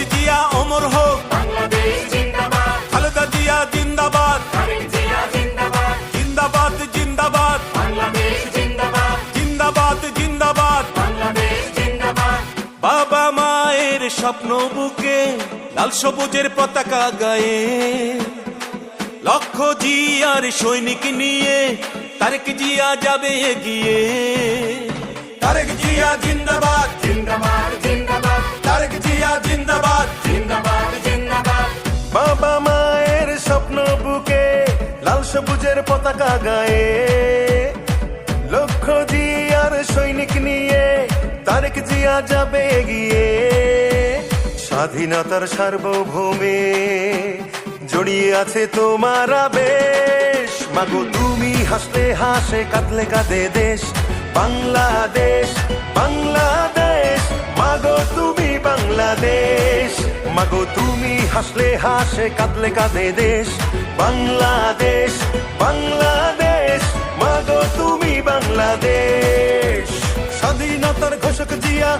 শহীদ জিয়া অমর হোক। খালেদা জিয়া জিন্দাবাদ। জিন্দাবাদ। জিন্দাবাদ জিন্দাবাদ। জিন্দাবাদ। বাবা মায়ের স্বপ্ন বুকে লাল সবুজের পতাকা গায়ে। লক্ষ জিয়ার সৈনিক নিয়ে তারেক জিয়া যাবে এগিয়ে। তারেক জিয়া জিন্দাবাদ। লাল সবুজের পতাকা গায়ে। লক্ষ্য জিয়ার সৈনিক নিয়ে তারেক জিয়া যাবে গিয়ে স্বাধীনতার সার্বভৌমে জড়িয়ে আছে তোমার আবেশ। মাগো, তুমি হাসলে হাসে, কাঁদলে কাঁদে দেশ। বাংলাদেশ বাংলাদেশ। মাগো, তুমি বাংলাদেশ। মাগো, তুমি হাসলে হাসে, কাঁদলে কাঁদে দেশ। বাংলাদেশ বাংলাদেশ মাগো তুমি বাংলাদেশ। স্বাধীনতার ঘোষক জিয়া।